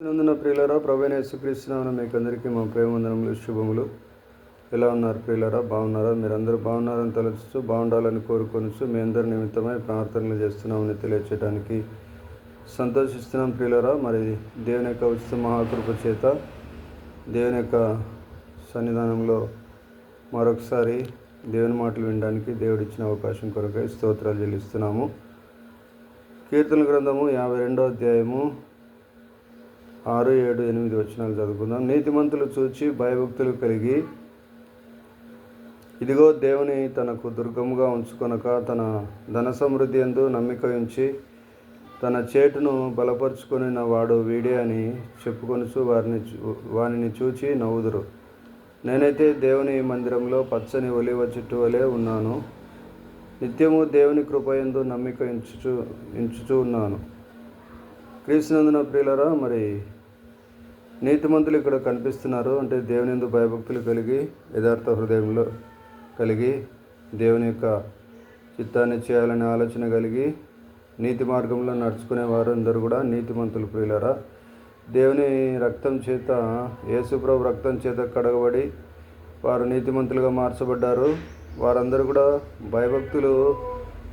నందున ప్రియులరా ప్రవీణ యేసుక్రీస్తునామన మీకు అందరికీ మా ప్రేమందనములు శుభములు. ఎలా ఉన్నారు ప్రియులరా? బాగున్నారా? మీరందరూ బాగున్నారని తలుచుతూ బాగుండాలని కోరుకొని మీ అందరి నిమిత్తమై ప్రార్థనలు చేస్తున్నామని తెలియచేయడానికి సంతోషిస్తున్నాం ప్రియులరా. మరి దేవుని యొక్క ఉచిత మహాకృప చేత దేవుని యొక్క సన్నిధానంలో మరొకసారి దేవుని మాటలు వినడానికి దేవుడిచ్చిన అవకాశం కొరకై స్తోత్రాలు చెల్లిస్తున్నాము. కీర్తన గ్రంథము యాభై రెండో అధ్యాయము ఆరు ఏడు ఎనిమిది వచనాలు చదువుకుందాం. నీతిమంతులు చూచి భయభక్తులు కలిగి ఇదిగో దేవుని తనకు దుర్గముగా ఉంచుకొనక తన ధన సమృద్ధి ఎందు నమ్మిక ఉంచి తన చేటును బలపరుచుకొని వాడు వీడే అని చెప్పుకొనుచు వారిని చూ- వానిని చూచి నవ్వుదురు. నేనైతే దేవుని మందిరంలో పచ్చని ఒలివ చెట్టు వలె ఉన్నాను. నిత్యము దేవుని కృపయందు నమ్మిక ఇంచుచు ఇంచుచూ ఉన్నాను. క్రీస్తునందున ప్రియులరా మరి నీతిమంతులు ఇక్కడ కనిపిస్తున్నారు. అంటే దేవుని ఎందు భయభక్తులు కలిగి యథార్థ హృదయంలో కలిగి దేవుని యొక్క చిత్తాన్ని చేయాలనే ఆలోచన కలిగి నీతి మార్గంలో నడుచుకునే వారు అందరూ కూడా నీతిమంతులు ప్రియులరా. దేవుని రక్తం చేత యేసుప్రభు రక్తం చేత కడగబడి వారు నీతిమంతులుగా మార్చబడ్డారు. వారందరూ కూడా భయభక్తులు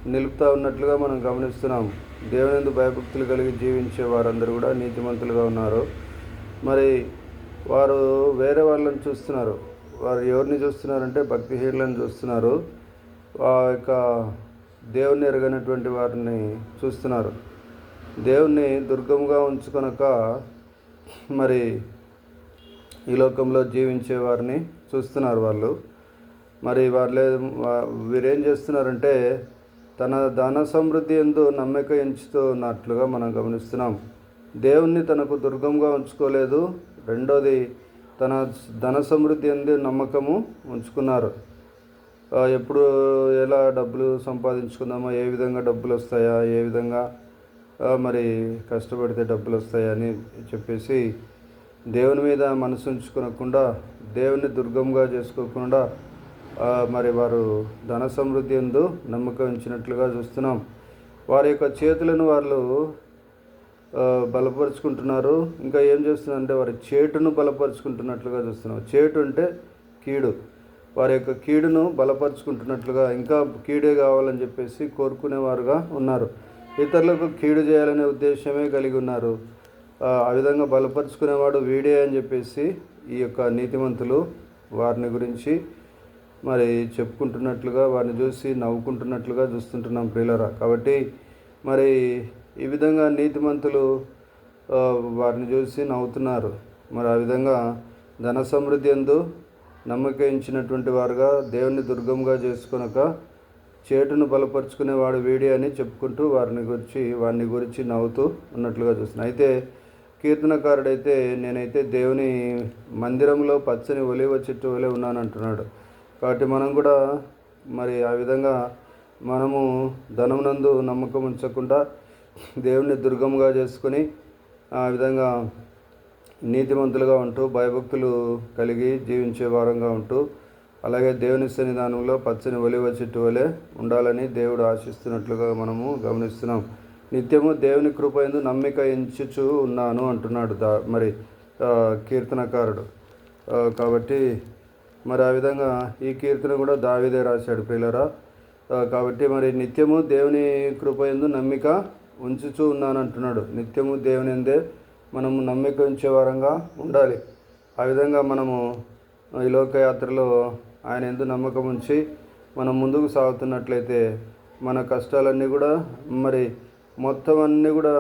నిలుపుతా ఉన్నట్లుగా మనం గమనిస్తున్నాం. దేవునిందు భయభక్తులు కలిగి జీవించే వారందరూ కూడా నీతిమంతులుగా ఉన్నారు. మరి వారు వేరే వాళ్ళని చూస్తున్నారు. వారు ఎవరిని చూస్తున్నారంటే భక్తిహీనులను చూస్తున్నారు. ఆ యొక్క దేవుణ్ణి ఎరగనటువంటి వారిని చూస్తున్నారు. దేవుణ్ణి దుర్గముగా ఉంచుకొనక మరి ఈ లోకంలో జీవించే వారిని చూస్తున్నారు వాళ్ళు. మరి వాళ్ళే వీరేం చేస్తున్నారంటే తన ధన సమృద్ధి ఎందు నమ్మిక ఎంచుతూ ఉన్నట్లుగా మనం గమనిస్తున్నాం. దేవుణ్ణి తనకు దుర్గంగా ఉంచుకోలేదు. రెండోది తన ధన సమృద్ధి ఎందు నమ్మకము ఉంచుకున్నారు. ఎప్పుడు ఎలా డబ్బులు సంపాదించుకుందామో? ఏ విధంగా డబ్బులు వస్తాయా? ఏ విధంగా మరి కష్టపడితే డబ్బులు వస్తాయని చెప్పేసి దేవుని మీద మనసు ఉంచుకునకుండా దేవుని దుర్గంగా చేసుకోకుండా మరి వారు ధన సమృద్ధి ఎందు నమ్మకం ఉంచినట్లుగా చూస్తున్నాం. వారి యొక్క చేతులను వాళ్ళు బలపరుచుకుంటున్నారు. ఇంకా ఏం చేస్తున్నారంటే వారి చేటును బలపరుచుకుంటున్నట్లుగా చూస్తున్నాం. చేటు అంటే కీడు. వారి యొక్క కీడును బలపరుచుకుంటున్నట్లుగా ఇంకా కీడే కావాలని చెప్పేసి కోరుకునేవారుగా ఉన్నారు. ఇతరులకు కీడు చేయాలనే ఉద్దేశమే కలిగి ఉన్నారు. ఆ విధంగా బలపరుచుకునేవాడు వీడే అని చెప్పేసి ఈ యొక్క నీతిమంతులు వారిని గురించి మరి చెప్పుకుంటున్నట్లుగా వారిని చూసి నవ్వుకుంటున్నట్లుగా చూస్తుంటున్నాం ప్రియులరా. కాబట్టి మరి ఈ విధంగా నీతిమంతులు వారిని చూసి నవ్వుతున్నారు. మరి ఆ విధంగా ధన సమృద్ధి ఎందు నమ్మకించినటువంటి వారుగా దేవుని దుర్గంగా చేసుకునక చేటును బలపరుచుకునేవాడు వీడి అని చెప్పుకుంటూ వారిని గురించి వారిని గురించి నవ్వుతూ ఉన్నట్లుగా చూస్తున్నాను అయితే కీర్తనకారుడైతే నేనైతే దేవుని మందిరంలో పచ్చని ఒలివ చెట్టు వలె ఉన్నాను అంటున్నాడు కాబట్టి మనం కూడా మరి ఆ విధంగా మనము ధనమునందు నమ్మకం ఉంచకుండా దేవుని దుర్గంగా చేసుకొని ఆ విధంగా నీతిమంతులుగా ఉంటూ భయభక్తులు కలిగి జీవించే వారంగా ఉంటూ అలాగే దేవుని సన్నిధానంలో పచ్చని ఒలివ చెట్టు వలె ఉండాలని దేవుడు ఆశిస్తున్నట్లుగా మనము గమనిస్తున్నాం. నిత్యము దేవుని కృప ఎందు నమ్మిక ఎంచుచు ఉన్నాను అంటున్నాడు దా మరి కీర్తనకారుడు. కాబట్టి మరి ఆ విధంగా ఈ కీర్తన కూడా దావిదే రాశాడు పిల్లరా కాబట్టి మరి నిత్యము దేవుని కృప ఎందు నమ్మిక ఉంచుచూ ఉన్నాను అంటున్నాడు నిత్యము దేవుని ఎందే మనము నమ్మిక ఉంచే వారంగా ఉండాలి. ఆ విధంగా మనము ఈ లోకయాత్రలో ఆయన ఎందు నమ్మకం ఉంచి మనం ముందుకు సాగుతున్నట్లయితే మన కష్టాలన్నీ కూడా మరి మొత్తం అన్నీ కూడా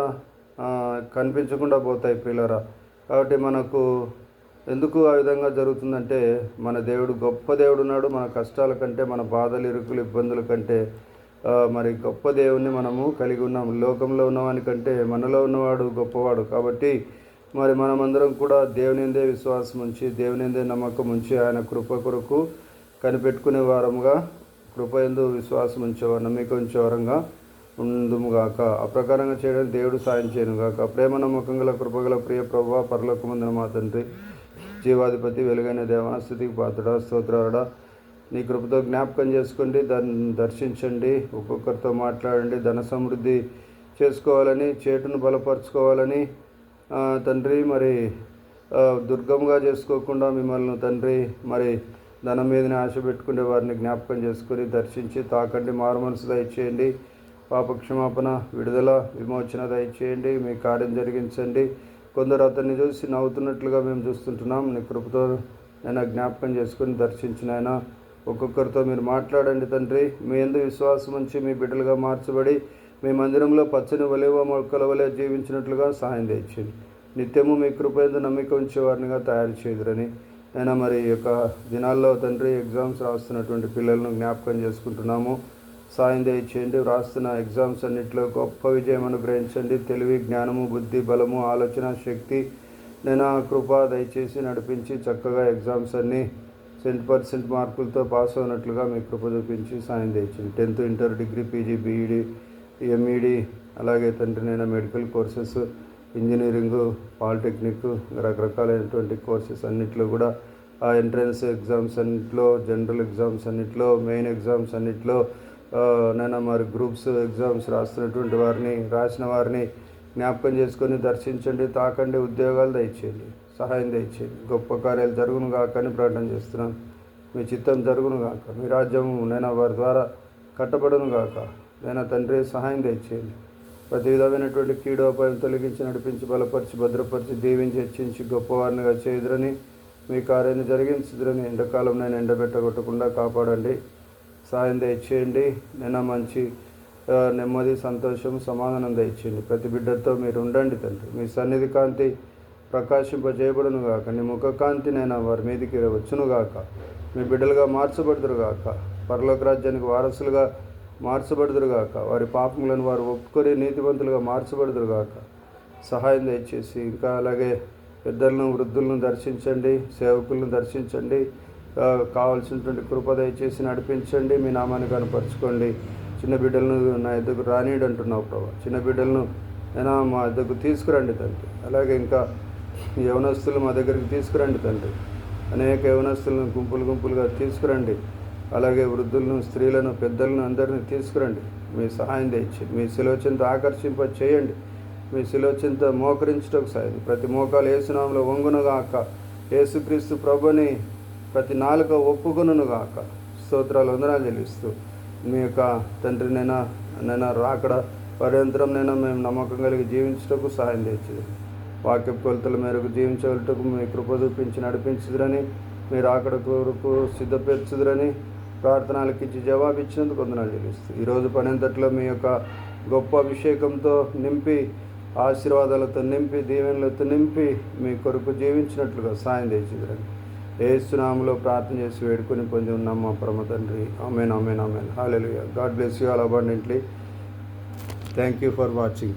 కనిపించకుండా పోతాయి పిల్లరా కాబట్టి మనకు ఎందుకు ఆ విధంగా జరుగుతుందంటే మన దేవుడు గొప్ప దేవుడు ఉన్నాడు మన కష్టాల కంటే మన బాధలు ఇరుకులు ఇబ్బందుల కంటే మరి గొప్ప దేవుణ్ణి మనము కలిగి ఉన్నాం. లోకంలో ఉన్నవాని కంటే మనలో ఉన్నవాడు గొప్పవాడు. కాబట్టి మరి మనమందరం కూడా దేవునిందే విశ్వాసం ఉంచి దేవునిందే నమ్మకం ఉంచి ఆయన కృప కొరకు కనిపెట్టుకునే వారముగా కృప ఎందు విశ్వాసం ఉంచేవారు నమ్మిక ఉంచేవారంగా ఉందుముగాక. ప్రకారంగా చేయడం దేవుడు సాయం చేయనుగాక. ప్రేమ నమ్మకం గల కృపగల ప్రియ ప్రభావ పరలోకమందున మా తండ్రి జీవాధిపతి వెలుగైన దేవా స్థుతికి పాత్రడా స్తోత్రాడా నీ కృపతో జ్ఞాపకం చేసుకోండి దాన్ని దర్శించండి ఒక్కొక్కరితో మాట్లాడండి ధన సమృద్ధి చేసుకోవాలని చేటును బలపరుచుకోవాలని. తండ్రి మరి దుర్గంగా చేసుకోకుండా మిమ్మల్ని తండ్రి మరి ధనం మీదనే ఆశ పెట్టుకునే వారిని జ్ఞాపకం చేసుకొని దర్శించి తాకండి మారు మనసు దయచేయండి. పాపక్షమాపణ విడుదల విమోచన దయచేయండి మీ కార్యం జరిగించండి. కొందరు అతన్ని చూసి నవ్వుతున్నట్లుగా మేము చూస్తుంటున్నాం. నీ కృపతో నేను జ్ఞాపకం చేసుకొని దర్శించిన ఒక్కొక్కరితో మీరు మాట్లాడండి తండ్రి. మీ ఎందు విశ్వాసం ఉంచి మీ బిడ్డలుగా మార్చబడి మీ మందిరంలో పచ్చని వలేవ మొక్కల వలె జీవించినట్లుగా సహాయం తెచ్చింది నిత్యము మీ కృపయందు నమ్మిక ఉంచేవారినిగా తయారు చేయదురని నేను మరి ఈ యొక్క దినాల్లో తండ్రి ఎగ్జామ్స్ రాస్తున్నటువంటి పిల్లలను జ్ఞాపకం చేసుకుంటున్నాము. సాయం దయచేయండి. వ్రాస్తున్న ఎగ్జామ్స్ అన్నింటిలో గొప్ప విజయం అనుగ్రహించండి. తెలివి జ్ఞానము బుద్ధి బలము ఆలోచన శక్తి నేను కృప దయచేసి నడిపించి చక్కగా ఎగ్జామ్స్ అన్నీ సెంట్ పర్సెంట్ మార్కులతో పాస్ అయినట్లుగా మీ కృప చూపించి సాయం తెచ్చింది tenth inter degree PG B Ed M Ed అలాగే తండ్రి నేను మెడికల్ కోర్సెస్ ఇంజనీరింగ్ పాలిటెక్నిక్ రకరకాలైనటువంటి కోర్సెస్ అన్నిట్లో కూడా ఆ ఎంట్రన్స్ ఎగ్జామ్స్ అన్నిట్లో జనరల్ ఎగ్జామ్స్ అన్నిట్లో మెయిన్ ఎగ్జామ్స్ అన్నిట్లో నేను మరి గ్రూప్స్ ఎగ్జామ్స్ రాస్తున్నటువంటి వారిని రాసిన వారిని జ్ఞాపకం చేసుకొని దర్శించండి తాకండి ఉద్యోగాలు దయచేయండి. సహాయం దయచేది గొప్ప కార్యాలు జరుగును గాక అని ప్రకటన చేస్తున్నాను. మీ చిత్తం జరుగును గాక మీ రాజ్యం నేను వారి ద్వారా కట్టబడును గాక నేను తండ్రి సహాయం దయచేయండి. ప్రతి విధమైనటువంటి కీడోపాయం తొలగించి నడిపించి బలపరిచి భద్రపరిచి దీవించి హెచ్చించి గొప్పవారినిగా చేదురని మీ కార్యాన్ని జరిగించుదురని ఎండాకాలం నేను ఎండబెట్టగొట్టకుండా కాపాడండి. సాయం దయచేయండి. నేను మంచి నెమ్మది సంతోషం సమాధానం దయచేయండి. ప్రతి బిడ్డతో మీరు ఉండండి తండ్రి. మీ సన్నిధి కాంతి ప్రకాశింపజేయబడునుగాక. నీ ముఖ నేను వారి మీదకి వచ్చునుగాక. మీ బిడ్డలుగా మార్చబడుదురు గాక పరలోక రాజ్యానికి వారసులుగా మార్చబడుదురుగాక. వారి పాపములను వారు ఒప్పుకొని నీతివంతులుగా మార్చబడుదురుగాక. సహాయం దయచేసి ఇంకా అలాగే పెద్దలను వృద్ధులను దర్శించండి సేవకులను దర్శించండి కావాల్సినటువంటి కృప దయచేసి నడిపించండి మీ నామాన్ని కనపరచుకోండి. చిన్న బిడ్డలను నా ఎద్దకు రానీడు అంటున్నావు ప్రభా. చిన్న బిడ్డలను నేను మా ఎద్దకు తీసుకురండి తండ్రి. అలాగే ఇంకా యవనస్తులు మా దగ్గరికి తీసుకురండి తండ్రి. అనేక యవనస్తులను గుంపులు గుంపులుగా తీసుకురండి. అలాగే వృద్ధులను స్త్రీలను పెద్దలను అందరినీ తీసుకురండి. మీ సహాయం తెచ్చి మీ శిలోచింత ఆకర్షింప చేయండి. మీ శిలోచింత మోకరించటకు సాయం ప్రతి మోకాలు ఏసునామంలో వంగునుగాక. యేసుక్రీస్తు ప్రభుని ప్రతి నాలుక ఒప్పుకునుగాక స్తోత్రాలు వందనాలు చెల్లిస్తూ మీ యొక్క తండ్రి నేను నేను రాకడ పర్యంతరం నేను మేము నమ్మకం కలిగి జీవించటకు సహాయం తెచ్చింది వాక్య కొలతల మేరకు జీవించగలటకు మీ కృప చూపించి నడిపించుదురని మీరు అక్కడ కొరకు సిద్ధపరచుదురని ప్రార్థనలకు ఇచ్చి జవాబు ఇచ్చినందుకు వందనాలు చెల్లిస్తుంది ఈరోజు పనింతట్లో మీ యొక్క గొప్ప అభిషేకంతో నింపి ఆశీర్వాదాలతో నింపి దీవెనలతో నింపి మీ కొరకు జీవించినట్లుగా సాయం తెచ్చిందిరని ఏసునామలో ప్రార్థన చేసి వేడుకొని పొంది ఉన్నాం మా పరమ తండ్రి. Amen amen amen. Hallelujah God bless you all abundantly thank you for watching